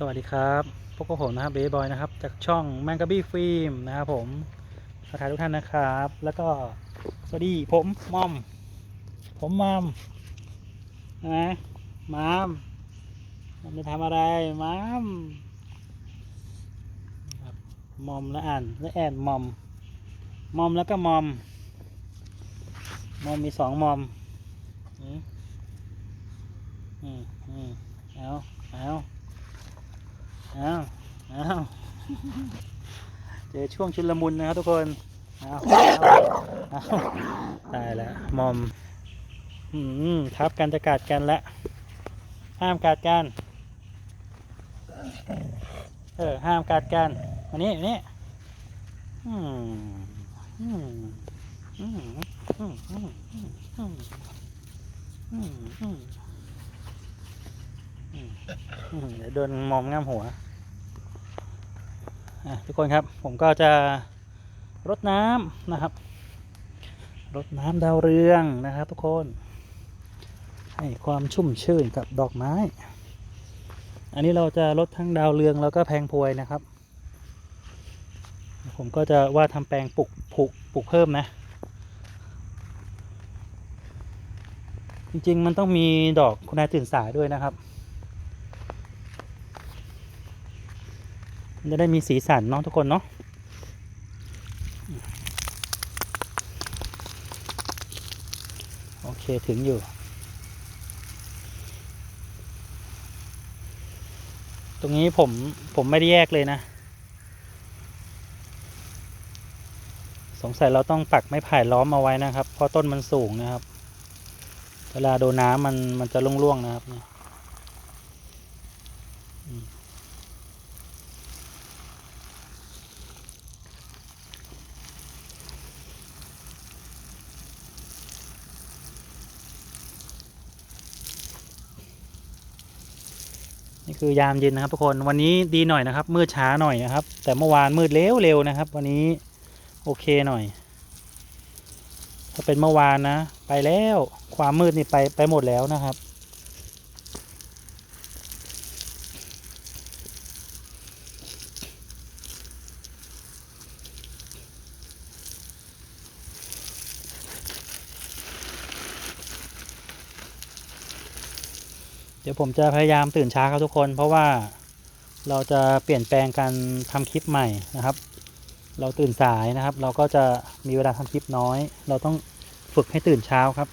สวัสดีครับพวกบผมนะครับเบย์บอยนะครับ จากช่องแมงกะบี้ฟิล์มนะครับผมทักทายทุกท่านนะครับ แล้วก็สวัสดีผมมอม ผมมอมนะมามมอมจะทำอะไรมามมอมแล้วอ่านแล้วแอนมอมมอมแล้วก็มอมมอมมีสองมอมอืมอืมอืมเอาเอา อาเอาเจอช่วงชุลมุนนะครับทุกคนอาเอาเอาตายแล้วมอมอืมทับกันจะกัดกันแล้วห้ามกัดกัน เออ ห้ามกัดกันอันนี้อันนี้อืมอืมอืมอืมอืมอืมอืมอืมอืมอืมอืมเดี๋ยวโดนมอมง่ามหัวอะ ทุกคนครับผมก็จะรดน้ำนะครับรดน้ำดาวเรืองนะครับทุกคน ให้ความชุ่มชื่นกับดอกไม้ อันนี้เราจะลดทั้งดาวเรืองแล้วก็แพงพวยนะครับ ผมก็จะว่าทำแปลงปลูกปลูกปลูกเพิ่มนะ จริงๆมันต้องมีดอกคุณนายตื่นสายด้วยนะครับ มัน จะได้มีสีสันเนาะทุกคนเนาะโอเคถึงอยู่ ตรงนี้ผมผมไม่ได้แยกเลยนะ สงสัยเราต้องปักไม้ไผ่ล้อมเอาไว้นะครับ เพราะต้นมันสูงนะครับ เวลาโดนน้ำมันมันจะร่วงๆนะครับเนี่ยอืมนี่ คือยามเย็นนะครับ ทุกคนวันนี้ดีหน่อยนะครับ มืดช้าหน่อยนะครับ แต่เมื่อวานมืดเร็วเร็วนะครับ วันนี้โอเคหน่อย ถ้าเป็นเมื่อวานนะ ไปแล้วความมืดนี่ไปไปหมดแล้วนะครับ ดี๋ยวผมจะพยายามตื่นช้าครับทุกคน เพราะว่าเราจะเปลี่ยนแปลงการทำคลิปใหม่นะครับ เราตื่นสายนะครับ เราก็จะมีเวลาทำคลิปน้อย เราต้องฝึกให้ตื่นเช้าครับ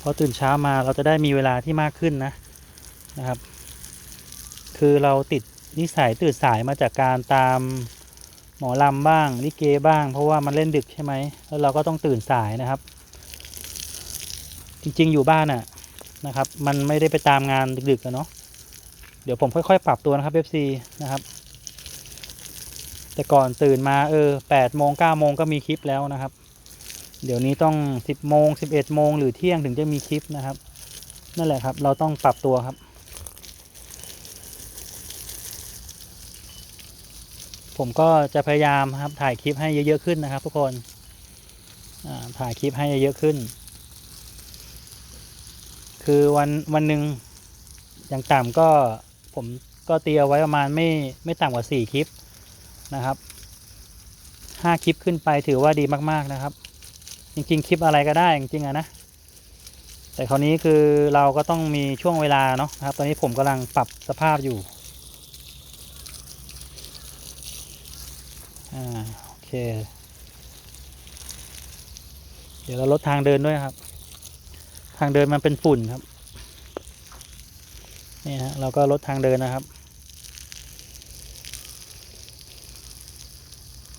พอตื่นเช้ามาเราจะได้มีเวลาที่มากขึ้นนะนะครับ คือเราติดนิสัยตื่นสายมาจากการตามหมอลำบ้างลิเกบ้าง เพราะว่ามันเล่นดึกใช่ไหมแล้วเราก็ต้องตื่นสายนะครับ จริง ๆ อยู่บ้านน่ะ นะครับ มันไม่ได้ไปตามงานดึกๆอะเนาะเดี๋ยวผมค่อยๆ ปรับตัวนะครับ FC นะครับ แต่ก่อนตื่นมาเออแปดโมงเก้าโมงก็มีคลิปแล้วนะครับ เดี๋ยวนี้ต้องสิบโมงสิบเอ็ดโมงหรือเที่ยงถึงจะมีคลิปนะครับ นั่นแหละครับ เราต้องปรับตัวครับ ผมก็จะพยายามครับถ่ายคลิปให้เยอะๆขึ้นนะครับ ทุกคนถ่ายคลิปให้เยอะๆขึ้น คือวันวันหนึ่งอย่างต่ำก็ผมก็เตรียมไว้ประมาณไม่ไม่ต่ำกว่าสี่คลิปนะครับห้าคลิปขึ้นไปถือว่าดีมากๆนะครับ จริง ๆ คลิปอะไรก็ได้จริงๆอะนะ แต่คราวนี้คือเราก็ต้องมีช่วงเวลาเนาะนะครับ ตอนนี้ผมกำลังปรับสภาพอยู่อ่าโอเค เดี๋ยวเราลดทางเดินด้วยครับ ทางเดินมันเป็นฝุ่นครับ นี่ฮะเราก็ลดทางเดินนะครับ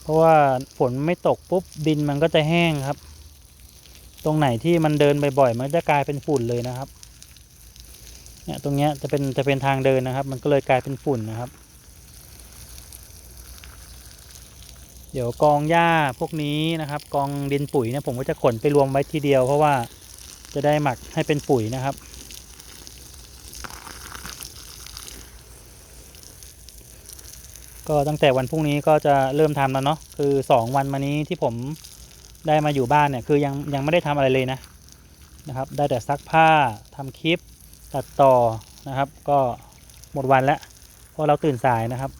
เพราะว่าฝนไม่ตกปุ๊บดินมันก็จะแห้งครับ ตรงไหนที่มันเดินบ่อยๆมันจะกลายเป็นฝุ่นเลยนะครับ เนี่ยตรงเนี้ยจะเป็นจะเป็นทางเดินนะครับ มันก็เลยกลายเป็นฝุ่นนะครับ เดี๋ยวกองหญ้าพวกนี้นะครับ กองดินปุ๋ยเนี่ยผมก็จะขนไปรวมไว้ทีเดียวเพราะว่า จะได้หมักให้เป็นปุ๋ยนะครับ ก็ตั้งแต่วันพรุ่งนี้ก็จะเริ่มทำแล้วเนาะคือสองวันมานี้ที่ผมได้มาอยู่บ้านเนี่ย คือยังยังไม่ได้ทำอะไรเลยนะนะครับ ได้แต่ซักผ้าทำคลิปตัดต่อนะครับ ก็หมดวันแล้วเพราะเราตื่นสายนะครับ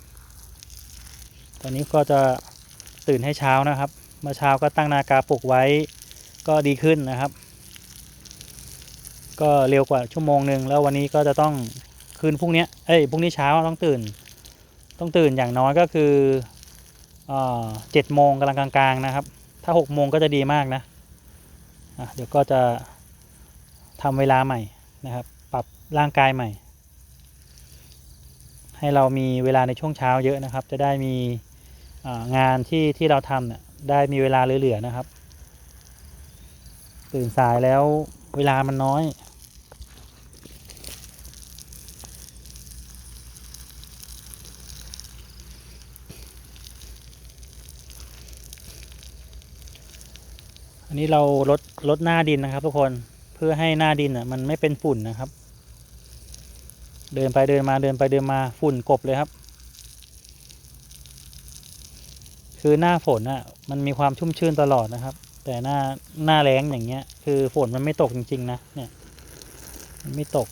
ตอนนี้ก็จะตื่นให้เช้านะครับเมื่อเช้าก็ตั้งนาฬิกาปลุกไว้ก็ดีขึ้นนะครับ ก็เร็วกว่าชั่วโมงหนึ่งแล้ววันนี้ก็จะต้องคืนพรุ่งนี้เอ้ยพรุ่งนี้เช้าต้องตื่น ต้องตื่นอย่างน้อยก็คือเจ็ดโมงกำลังกลางๆนะครับ ถ้าหกโมงก็จะดีมากนะะเดี๋ยวก็จะทำเวลาใหม่นะครับ ปรับร่างกายใหม่ ให้เรามีเวลาในช่วงเช้าเยอะนะครับ จะได้มีงานที่ที่เราทำเนี่ยได้มีเวลาเหลือๆนะครับ ตื่นสายแล้วเวลามันน้อย นนี้เราลดลดหน้าดินนะครับ ทุกคนเพื่อให้หน้าดินอะมันไม่เป็นฝุ่นนะครับ เดินไปเดินมาเดินไปเดินมาฝุ่นกบเลยครับ คือหน้าฝนอะมันมีความชุ่มชื่นตลอดนะครับ แต่หน้าหน้าแรงอย่างเงี้ย คือฝนมันไม่ตกจริง ๆ นะเนี่ยมันไม่ตก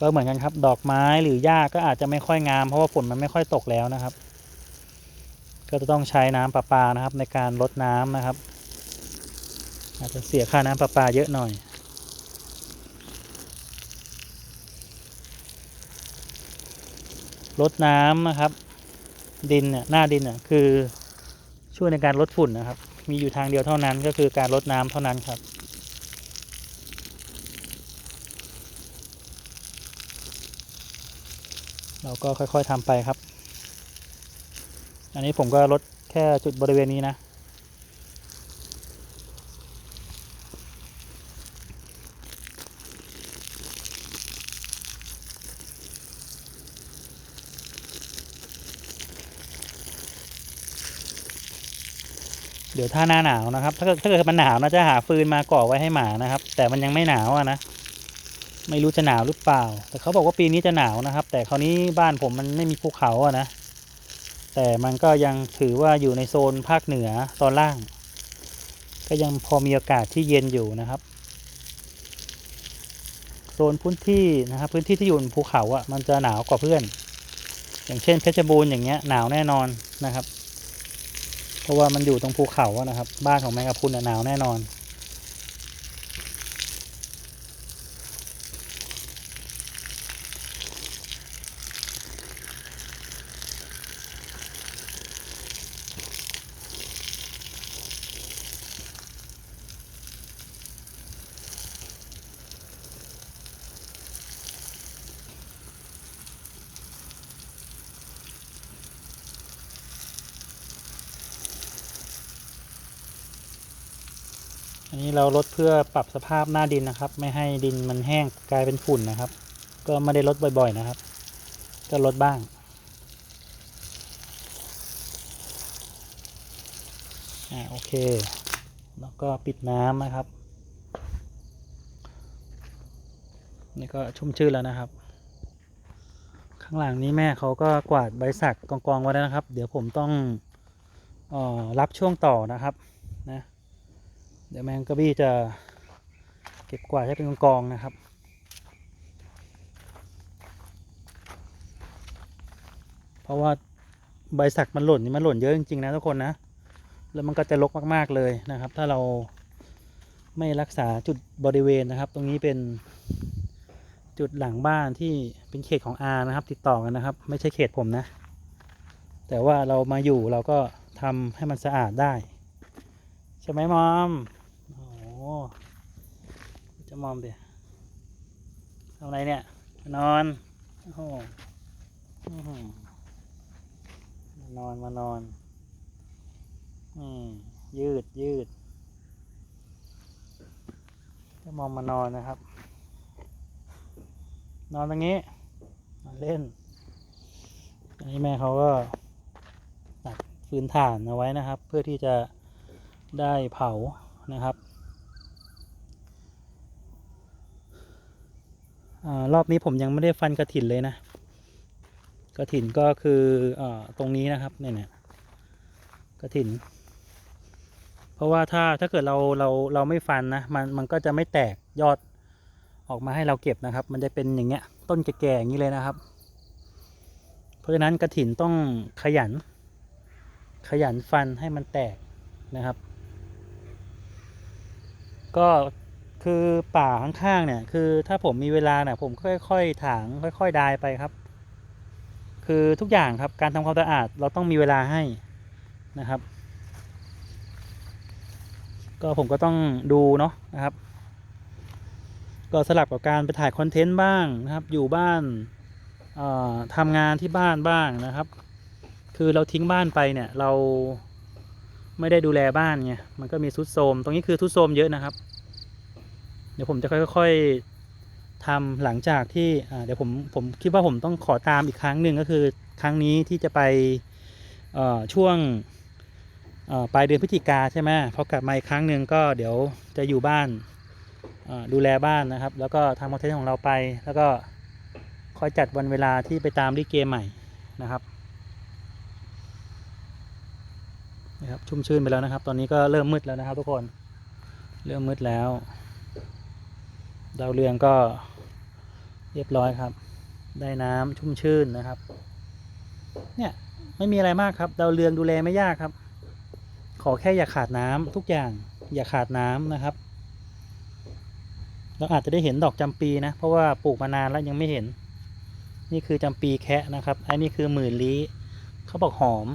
ก็เหมือนกันครับ ดอกไม้หรือหญ้าก็อาจจะไม่ค่อยงามเพราะว่าฝนมันไม่ค่อยตกแล้วนะครับ ก็จะต้องใช้น้ำประปานะครับ ในการลดน้ำนะครับ อาจจะเสียค่าน้ำประปาเยอะหน่อย ลดน้ำนะครับ ดินเนี่ยหน้าดินเนี่ยคือช่วยในการลดฝุ่นนะครับ มีอยู่ทางเดียวเท่านั้นก็คือการลดน้ำเท่านั้นครับเราก็ค่อย ๆทำไปครับ อันนี้ผมก็ลดแค่จุดบริเวณนี้นะเดี๋ยวถ้าหน้าหนาวนะครับ ถ้าเกิดถ้าเกิดมันหนาวนะจะหาฟืนมาก่อไว้ให้หมานะครับ แต่มันยังไม่หนาวอะนะไม่รู้จะหนาวหรือเปล่า แต่เขาบอกว่าปีนี้จะหนาวนะครับ แต่คราวนี้บ้านผมมันไม่มีภูเขาอะนะ แต่มันก็ยังถือว่าอยู่ในโซนภาคเหนือตอนล่าง ก็ยังพอมีอากาศที่เย็นอยู่นะครับ โซนพื้นที่นะครับ พื้นที่ที่อยู่บนภูเขาอะมันจะหนาวกว่าเพื่อน อย่างเช่นเพชรบูรณ์อย่างเงี้ยหนาวแน่นอนนะครับ เพราะว่ามันอยู่ตรงภูเขาอะนะครับ บ้านของแมงกะพุนอะหนาวแน่นอน อันนี้เราลดเพื่อปรับสภาพหน้าดินนะครับ ไม่ให้ดินมันแห้งกลายเป็นฝุ่นนะครับ ก็ไม่ได้ลดบ่อยๆนะครับ ก็ลดบ้างอ่าโอเค แล้วก็ปิดน้ำนะครับ นี่ก็ชุ่มชื่นแล้วนะครับ ข้างหลังนี้แม่เขาก็กวาดใบสักกองๆไว้แล้วนะครับ เดี๋ยวผมต้องออรับช่วงต่อนะครับ เดี๋ยวแมงกะบี้จะเก็บกวาดให้เป็นกองๆนะครับเพราะว่าใบสักมันหล่นนี่มันหล่นเยอะจริงๆนะทุกคนนะ แล้วมันก็จะรกมากๆเลยนะครับ ถ้าเราไม่รักษาจุดบริเวณนะครับ ตรงนี้เป็นจุดหลังบ้านที่เป็นเขตของอานะครับ ติดต่อกันนะครับ ไม่ใช่เขตผมนะ แต่ว่าเรามาอยู่เราก็ทำให้มันสะอาดได้ ใช่ไหมมอม โอ้จะมอมเดียวทำอะไรเนี่ย นอน โอ้โหมานอนมานอน อืม ยืดยืดจะมอมมานอนนะครับ นอนตรงนี้นอนเล่น อันนี้แม่เขาก็ตักฟืนถ่านเอาไว้นะครับ เพื่อที่จะ ได้เผานะครับอรอบนี้ผมยังไม่ได้ฟันกระถินเลยนะ กระถินก็คืออตรงนี้นะครับเนี่ยเนี่ยกระถิน เพราะว่าถ้าถ้าเกิดเราเราเราไม่ฟันนะมันมันก็จะไม่แตกยอดออกมาให้เราเก็บนะครับ มันจะเป็นอย่างเงี้ยต้นแก่ๆอย่างนี้เลยนะครับ เพราะฉะนั้นกระถินต้องขยัน ขยันฟันให้มันแตกนะครับ ก็คือป่าข้างๆเนี่ย คือถ้าผมมีเวลาเนี่ยผมค่อยๆถางค่อย ๆ ดายไปครับ คือทุกอย่างครับการทำความสะอาดเราต้องมีเวลาให้นะครับ ก็ผมก็ต้องดูเนาะนะครับ ก็สลับกับการไปถ่ายคอนเทนต์บ้างนะครับ อยู่บ้านทำงานที่บ้านบ้างนะครับ คือเราทิ้งบ้านไปเนี่ยเรา ไม่ได้ดูแลบ้านไงมันก็มีทุดโทมตรงนี้คือทุดโทมเยอะนะครับ เดี๋ยวผมจะค่อยๆทำหลังจากที่เดี๋ยวผมผมคิดว่าผมต้องขอตามอีกครั้งหนึ่งก็คือครั้งนี้ที่จะไปช่วงปลายเดือนพฤศจิกาใช่ไหมพอกลับมาอีกครั้งหนึ่งก็เดี๋ยวจะอยู่บ้านดูแลบ้านนะครับ แล้วก็ทำคอนเทนต์ของเราไป แล้วก็คอยจัดวันเวลาที่ไปตามลิเกใหม่นะครับ นะครับชุ่มชื่นไปแล้วนะครับ ตอนนี้ก็เริ่มมืดแล้วนะครับ ทุกคน เริ่มมืดแล้ว ดาวเรืองก็เรียบร้อยครับ ได้น้ำชุ่มชื่นนะครับ เนี่ยไม่มีอะไรมากครับ ดาวเรืองดูแลไม่ยากครับ ขอแค่อย่าขาดน้ำทุกอย่างอย่าขาดน้ำนะครับ เราอาจจะได้เห็นดอกจำปีนะ เพราะว่าปลูกมานานแล้วยังไม่เห็น นี่คือจำปีแคะนะครับไอันนี้คือหมื่นลี้เขาบอกหอม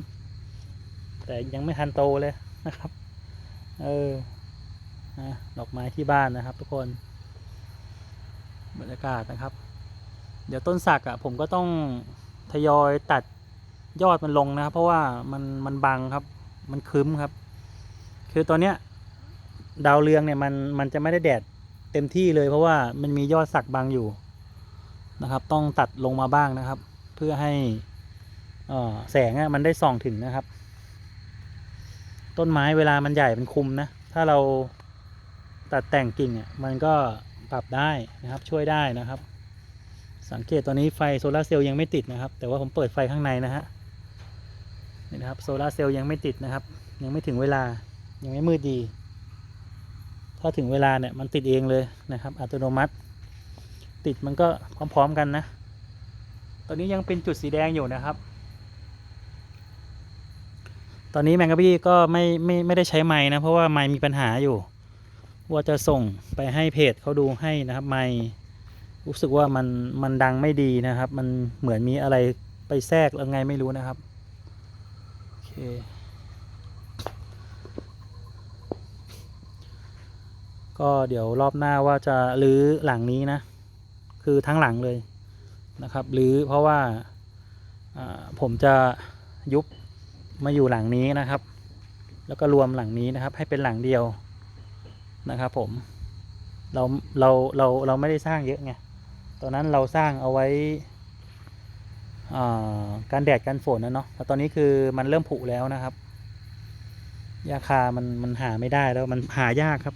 แต่ยังไม่ทันโตเลยนะครับ เออนะดอกไม้ที่บ้านนะครับ ทุกคนบรรยากาศนะครับ เดี๋ยวต้นสักอะผมก็ต้องทยอยตัดยอดมันลงนะครับ เพราะว่ามันมันบังครับ มันครึ้มครับ คือตอนเนี้ยดาวเรืองเนี่ยมันมันจะไม่ได้แดดเต็มที่เลย เพราะว่ามันมียอดสักบังอยู่นะครับ ต้องตัดลงมาบ้างนะครับ เพื่อให้แสงมันได้ส่องถึงนะครับ ต้นไม้เวลามันใหญ่มันคุมนะ ถ้าเราตัดแต่งกิ่งอะมันก็ปรับได้นะครับช่วยได้นะครับ สังเกตตอนนี้ไฟโซลาร์เซลล์ยังไม่ติดนะครับ แต่ว่าผมเปิดไฟข้างในนะฮะนี่นะครับโซลาร์เซลล์ยังไม่ติดนะครับ ยังไม่ถึงเวลายังไม่มืดดี ถ้าถึงเวลาเนี่ยมันติดเองเลยนะครับ อัตโนมัติ ติดมันก็พร้อมๆกันนะ ตอนนี้ยังเป็นจุดสีแดงอยู่นะครับ ตอนนี้แมงกะบี้ก็ไม่ไม่ไม่ได้ใช้ไม้นะเพราะว่าไม้มีปัญหาอยู่ ว่าจะส่งไปให้เพจเขาดูให้นะครับไม้รู้สึกว่ามันมันดังไม่ดีนะครับ มันเหมือนมีอะไรไปแทรกแล้วไงไม่รู้นะครับโอเคก็เดี๋ยวรอบหน้าว่าจะรื้อหลังนี้นะ คือทั้งหลังเลยนะครับรื้อเพราะว่าผมจะยุบ มาอยู่หลังนี้นะครับ แล้วก็รวมหลังนี้นะครับ ให้เป็นหลังเดียวนะครับผมเราเราเราเราไม่ได้สร้างเยอะไงตอนนั้นเราสร้างเอาไว้การแดดการฝนนะเนาะแต่ตอนนี้คือมันเริ่มผุแล้วนะครับยาคามันมันหาไม่ได้แล้วมันหายากครับ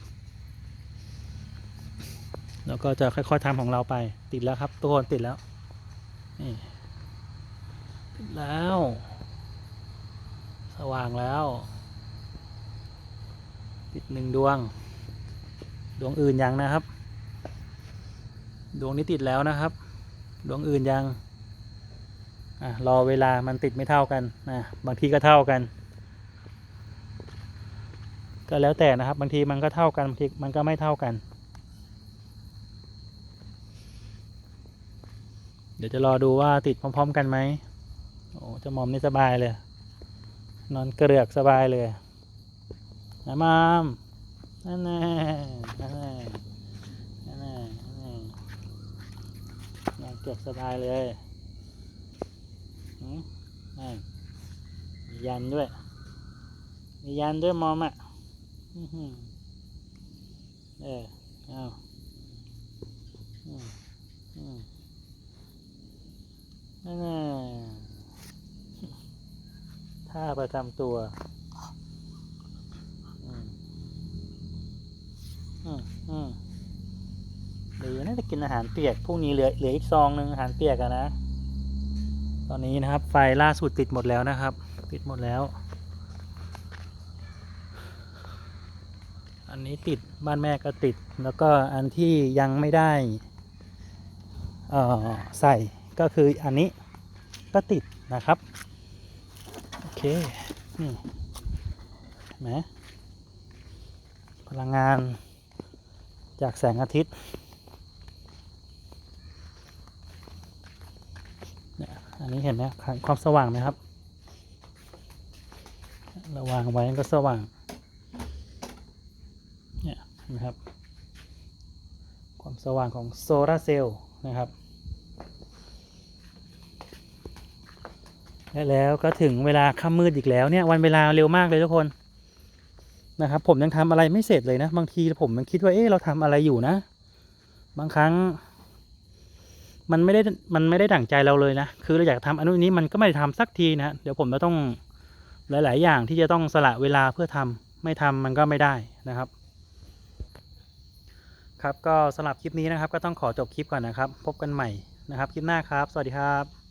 แล้วก็จะค่อยๆทำของเราไปติดแล้วครับ ทุกคนติดแล้วนี่ติดแล้ว ว่างแล้ว ติดหนึ่งดวง ดวงอื่นยังนะครับ ดวงนี้ติดแล้วนะครับ ดวงอื่นยังอะรอเวลามันติดไม่เท่ากันนะบางทีก็เท่ากัน ก็แล้วแต่นะครับ บางทีมันก็เท่ากันบางทีมันก็ไม่เท่ากัน เดี๋ยวจะรอดูว่าติดพร้อม ๆ กันไหมโอ้จะมอมนี่สบายเลย นอนเกลือกสบายเลยนะมามนั่นแน่นั่นแน่นั่นแน่นั่นแน่นอนเกลือกสบายเลยหืมนั่นมียันด้วย มียันด้วยมอมอะเออเอาอืมอืมนั่นแน่ ท่าประจำตัวอืมอืมอืมดีน่าจะกินอาหารเปียกพรุ่งนี้เหลือเหลืออีกซองหนึ่งอาหารเปียกอะนะ ตอนนี้นะครับ ไฟล่าสุดติดหมดแล้วนะครับ ติดหมดแล้ว อันนี้ติดบ้านแม่ก็ติด แล้วก็อันที่ยังไม่ได้เอ่อใส่ก็คืออันนี้ก็ติดนะครับ นี่เห็นไหมพลังงานจากแสงอาทิตย์เนี่ยอันนี้เห็นไหมความสว่างไหมครับราวางไว้ก็สว่าง เนี่ยนไหมครับ ความสว่างของโซลาร์เซลล์นะครับ และแล้วก็ถึงเวลาค่ำมืดอีกแล้วเนี่ยวันเวลาเร็วมากเลยทุกคนนะครับ ผมยังทำอะไรไม่เสร็จเลยนะ บางทีผมยังคิดว่าเอ๊ะเราทำอะไรอยู่นะ บางครั้ง มันไม่ได้มันไม่ได้ดั่งใจเราเลยนะคือเราอยากทำอันนู้นนี้มันก็ไม่ได้ทำสักทีนะเดี๋ยวผมจะต้องหลาย ๆ อย่างที่จะต้องสละเวลาเพื่อทำไม่ทำมันก็ไม่ได้นะครับ ครับก็สำหรับคลิปนี้นะครับ ก็ต้องขอจบคลิปก่อนนะครับ พบกันใหม่นะครับ คลิปหน้าครับ สวัสดีครับ